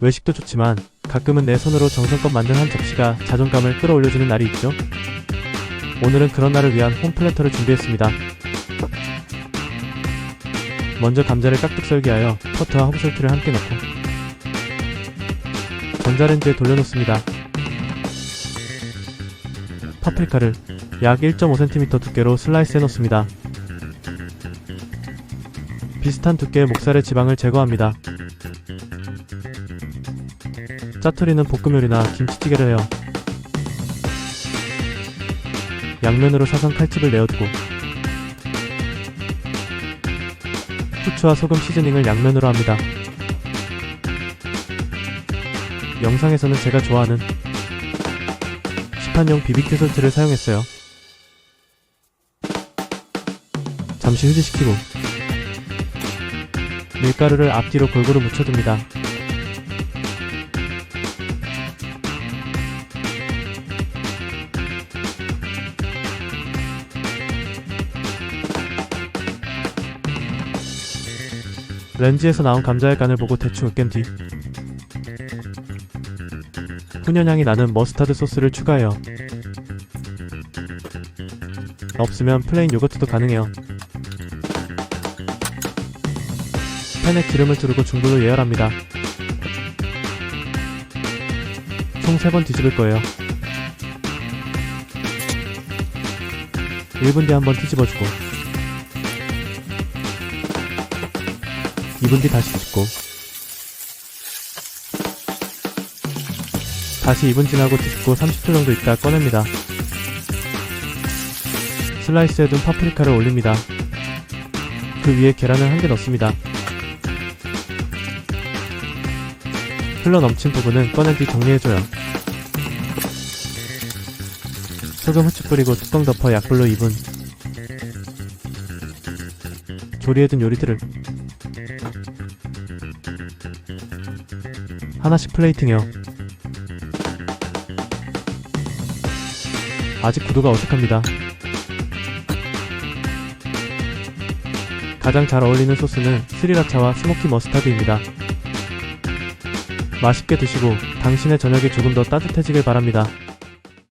외식도 좋지만 가끔은 내 손으로 정성껏 만든 한 접시가 자존감을 끌어올려주는 날이 있죠. 오늘은 그런 날을 위한 홈 플래터를 준비했습니다. 먼저 감자를 깍둑 썰기하여 버터와 홈솔트를 함께 넣고 전자레인지에 돌려놓습니다. 파프리카를 약 1.5cm 두께로 슬라이스 해 놓습니다. 비슷한 두께의 목살의 지방을 제거합니다. 짜투리는 볶음 요리나 김치찌개를 해요. 양면으로 사선 칼집을 내어두고 후추와 소금 시즈닝을 양면으로 합니다. 영상에서는 제가 좋아하는 시판용 BBQ 솔트를 사용했어요. 잠시 휴지시키고 밀가루를 앞뒤로 골고루 묻혀줍니다. 렌즈에서 나온 감자의 간을 보고 대충 으깬 뒤 훈연향이 나는 머스타드 소스를 추가해요. 없으면 플레인 요거트도 가능해요. 팬에 기름을 두르고 중불로 예열합니다. 총 3번 뒤집을 거예요. 1분 뒤 한번 뒤집어주고 2분 뒤 다시 뒤집고 다시 2분 지나고 뒤집고 30초 정도 있다 꺼냅니다. 슬라이스해둔 파프리카를 올립니다. 그 위에 계란을 한 개 넣습니다. 흘러 넘친 부분은 꺼낸 뒤 정리해줘요. 소금 후추 뿌리고 뚜껑 덮어 약불로 2분. 조리해둔 요리들을 하나씩 플레이팅해요. 아직 구도가 어색합니다. 가장 잘 어울리는 소스는 스리라차와 스모키 머스타드입니다. 맛있게 드시고 당신의 저녁이 조금 더 따뜻해지길 바랍니다.